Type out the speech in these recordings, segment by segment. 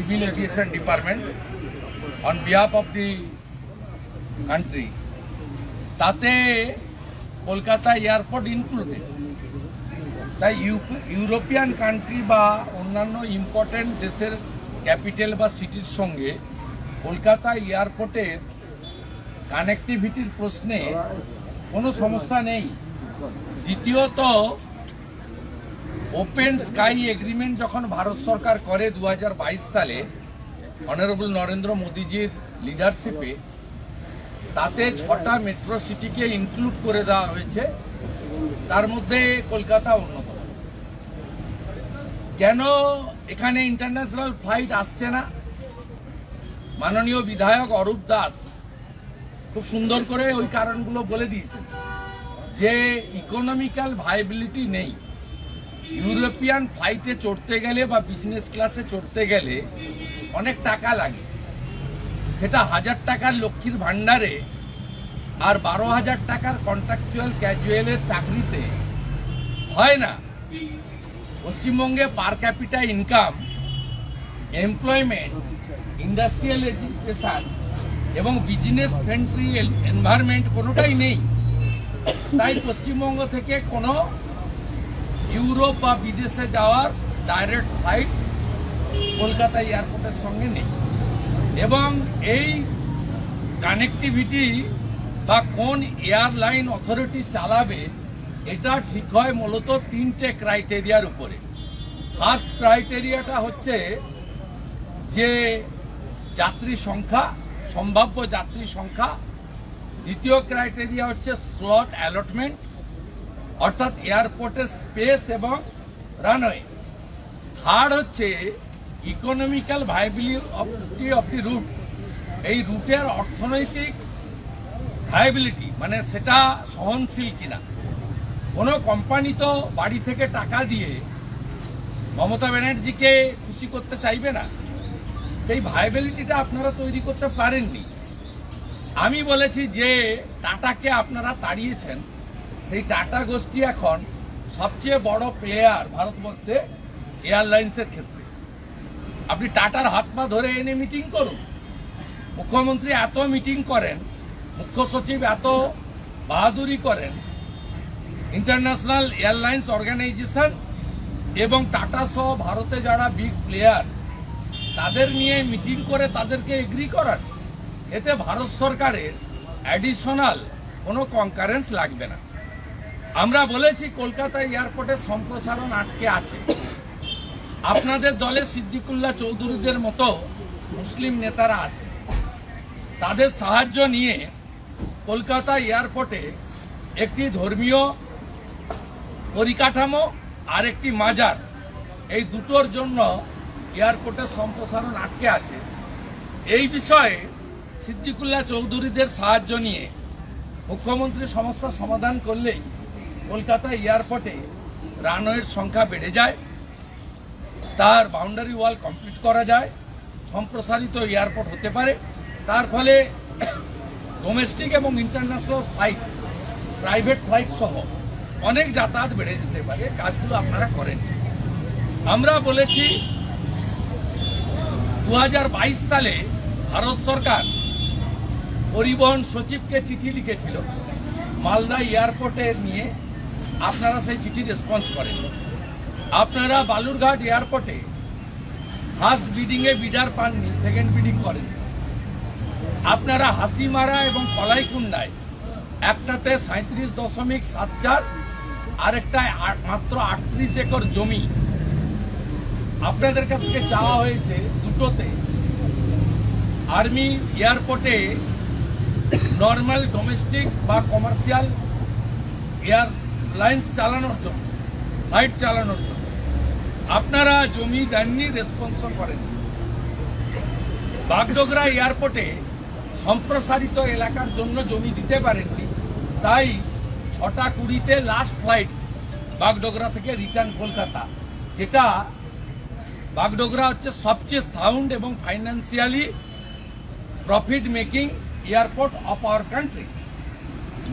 Civil Aviation Department on behalf of the country. তাতে Kolkata airport included তাই ইউ- European country বা অন্যান্য ইম্পর্টেন্ট দেশের ক্যাপিটাল বা সিটির সঙ্গে কলকাতা এয়ারপোর্টের কানেক্টিভিটির প্রশ্নে কোনো সমস্যা নেই। দ্বিতীয়ত ওপেন স্কাই এগ্রিমেন্ট যখন ভারত সরকার করে দু হাজার বাইশ সালে অনারেবল নরেন্দ্র মোদীজির লিডারশিপে তাতে ছটা মেট্রো সিটিকে ইনক্লুড করে দেওয়া হয়েছে। তার মধ্যে কলকাতা অন্যতম। কেন এখানে ইন্টারন্যাশনাল ফ্লাইট আসছে না? মাননীয় বিধায়ক অরূপ দাস খুব সুন্দর করে ওই কারণগুলো বলে দিয়েছেন যে ইকোনমিক্যাল ভাইবিলিটি নেই। ইউরোপিয়ান ফ্লাইটে চড়তে গেলে বা বিজনেস ক্লাসে চড়তে গেলে অনেক টাকা লাগে। সেটা হাজার টাকার লক্ষ্মীর ভাণ্ডারে আর বারো হাজার টাকার কন্ট্রাকচুয়াল ক্যাজুয়ালের চাকরিতে হয় না। পশ্চিমবঙ্গে per capita income employment industrial education এবং বিজনেস ফ্রেন্ডলি এনভায়রনমেন্ট কোনোটাই নেই। তাই পশ্চিমবঙ্গ থেকে কোনো ইউরোপ বা বিদেশে যাওয়ার ডাইরেক্ট ফ্লাইট কলকাতা এয়ারপোর্টের সঙ্গে নেই। এবং এই কানেক্টিভিটি বা কোন এয়ারলাইন অথরিটি চালাবে, এটা ঠিক হয় মূলত তিনটে ক্রাইটেরিয়ার উপরে। ফার্স্ট ক্রাইটেরিয়াটা হচ্ছে যে যাত্রী সংখ্যা, সম্ভাব্য যাত্রী সংখ্যা। দ্বিতীয় ক্রাইটেরিয়া হচ্ছে স্লট অ্যালটমেন্ট অর্থাৎ এয়ারপোর্টের স্পেস এবং রানওয়ে। থার্ড হচ্ছে economical viability of the route এই রুটের অর্থনৈতিক ভাইবিলিটি মানে সেটা সহনশীল কিনা। কোনো কোম্পানি তো বাড়ি থেকে টাকা দিয়ে মমতা ব্যানার্জিকে খুশি করতে চাইবে না। সেই ভাইবিলিটিটা আপনারা তৈরি করতে পারেননি। আমি বলেছি যে টাটাকে আপনারা তাড়িয়েছেন সেই টাটা গোষ্ঠী এখন সবচেয়ে বড় প্লেয়ার ভারতবর্ষে এয়ারলাইন্সের ক্ষেত্রে। আপনি টাটার হাত পা ধরে এনে মিটিং করুন। মুখ্যমন্ত্রী এত মিটিং করেন, মুখ্য সচিব এত বাহাদুরি করেন ইন্টারন্যাশনাল এয়ারলাইন্স অর্গানাইজেশন এবং টাটা সহ ভারতে যারা বিগ প্লেয়ার তাদের নিয়ে মিটিং করে তাদেরকে এগ্রি করান এতে ভারত সরকারের অ্যাডিশনাল কোনো কনকারেন্স লাগবে না। আমরা বলেছি কলকাতা এয়ারপোর্টের সম্প্রসারণ আটকে আছে। আপনাদের দলে সিদ্দিকুল্লাহ চৌধুরীদের মতো মুসলিম নেতারা আছে। তাদের সাহায্য নিয়ে কলকাতা এয়ারপোর্টে একটি ধর্মীয় পরিকাঠামো আর একটি মাজার, এই দুটোর জন্য এয়ারপোর্টের সম্প্রসারণ আটকে আছে। এই বিষয়ে সিদ্দিকুল্লাহ চৌধুরীদের সাহায্য নিয়ে মুখ্যমন্ত্রী সমস্যা সমাধান করলেই কলকাতা এয়ারপোর্টে রানওয়ের সংখ্যা বেড়ে যায়, তার বাউন্ডারি ওয়াল কমপ্লিট করা যায়, সম্প্রসারিত এয়ারপোর্ট হতে পারে। তার ফলে ডোমেস্টিক এবং ইন্টারন্যাশনাল ফ্লাইট, প্রাইভেট ফ্লাইট সহ অনেক যাতায়াত বেড়ে যেতে পারে, কাজগুলো আপনারা করেন। আমরা বলেছি দু হাজার বাইশ সালে ভারত সরকার পরিবহন সচিবকে চিঠি লিখেছিল, মালদা এয়ারপোর্টে নিয়ে আপনারা সেই চিঠি রেসপন্স করেন। আপনারা বালুরঘাট এয়ারপোর্টে ফার্স্ট বিডিংয়ে বিডার পাননি সেকেন্ড বিডিং করেন আপনারা হাসিমারা এবং কলাইকুন্ডায় একটাতে সাঁত্রিশ দশমিক সাত চার, আরেকটায় মাত্র আটত্রিশ একর জমি। আপনাদের কাছ থেকে চাওয়া হয়েছে দুটোতে, আর্মি এয়ারপোর্টে নর্মাল ডোমেস্টিক বা কমার্শিয়াল এয়ারলাইন্স চালানোর জন্য ফ্লাইট চালানোর জন্য। আপনারা জমি দেননি রেসপন্স করেন বাগডোগরা এয়ারপোর্টে সম্প্রসারিত এলাকার জন্য জমি দিতে পারেননি, তাই ছটা কুড়িতে লাস্ট ফ্লাইট বাগডোগরা থেকে রিটার্ন কলকাতা, যেটা বাগডোগরা হচ্ছে সবচেয়ে সাউন্ড এবং financially profit making airport of our country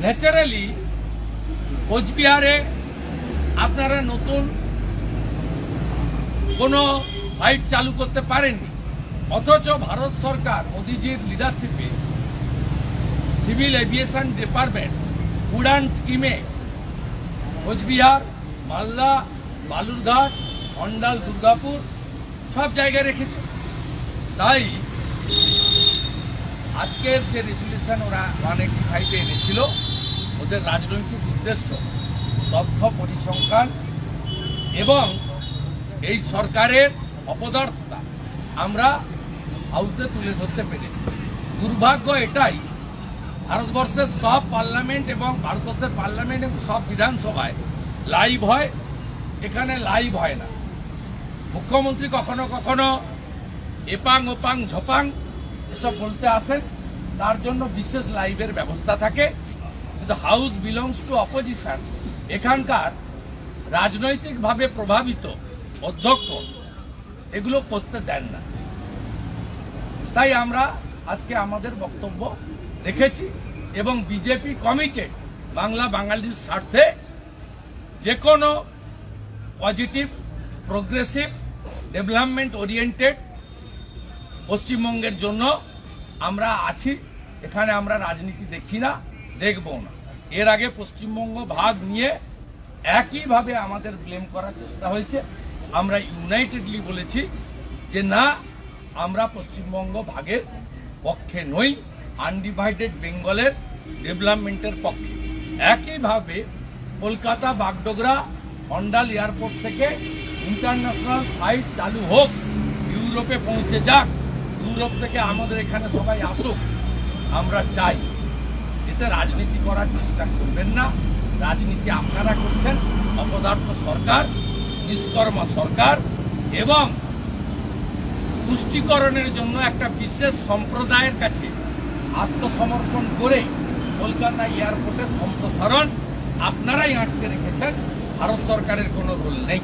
naturally কোচবিহারে আপনারা নতুন কোনো ফ্লাইট চালু করতে পারেননি। অথচ ভারত সরকার মোদিজির লিডারশিপে সিভিল এভিয়েশন ডিপার্টমেন্ট উড়ান স্কিমে কোচবিহার, মালদা, বালুরঘাট অন্ডাল দুর্গাপুর সব জায়গায় রেখেছে। তাই আজকের যে রেজুলেশন ওরা ওয়ান এইটি ফাইভে এনেছিল ওদের রাজনৈতিক উদ্দেশ্য তথ্য পরিসংখ্যান এবং এই সরকারের অপদার্থতা আমরা হাউসে তুলে ধরতে পেরেছি। দুর্ভাগ্য এটাই, ভারতবর্ষের সব পার্লামেন্ট এবং ভারতবর্ষের পার্লামেন্ট এবং সব বিধানসভায় লাইভ হয়, এখানে লাইভ হয় না। মুখ্যমন্ত্রী কখনো কখনো এপাং ওপাং ঝপাং এসব বলতে আসেন, তার জন্য বিশেষ লাইভের ব্যবস্থা থাকে। কিন্তু হাউস বিলংস টু অপোজিশন এখানকার রাজনৈতিকভাবে প্রভাবিত অধ্যক্ষ এগুলো করতে দেন না। তাই আমরা আজকে আমাদের বক্তব্য রেখেছি এবং বিজেপি কমিটেড বাংলা বাঙালির স্বার্থে যে কোনো পজিটিভ প্রোগ্রেসিভ ডেভেলপমেন্ট ওরিয়েন্টেড পশ্চিমবঙ্গের জন্য আমরা আছি। এখানে আমরা রাজনীতি দেখি না। দেখব না। এর আগে পশ্চিমবঙ্গ ভাগ নিয়ে একইভাবে আমাদের ব্লেম করার চেষ্টা হয়েছে। আমরা ইউনাইটেডলি বলেছি যে না, আমরা পশ্চিমবঙ্গ ভাগের পক্ষে নই আনডিভাইডেড বেঙ্গলের ডেভেলপমেন্টের পক্ষে। একইভাবে কলকাতা, বাগডোগরা অন্ডাল এয়ারপোর্ট থেকে ইন্টারন্যাশনাল ফ্লাইট চালু হোক, ইউরোপে পৌঁছে যাক, ইউরোপ থেকে আমাদের এখানে সবাই আসুক, আমরা চাই। এতে রাজনীতি করার চেষ্টা করবেন না। রাজনীতি আপনারা করছেন, অপদার্থ সরকার, নিষ্কর্মা সরকার এবং পুষ্টিকরণের জন্য একটা বিশেষ সম্প্রদায়ের কাছে আত্মসমর্পণ করে কলকাতা এয়ারপোর্টের সম্প্রসারণ আপনারাই আটকে রেখেছেন। ভারত সরকারের কোনো রোল নেই।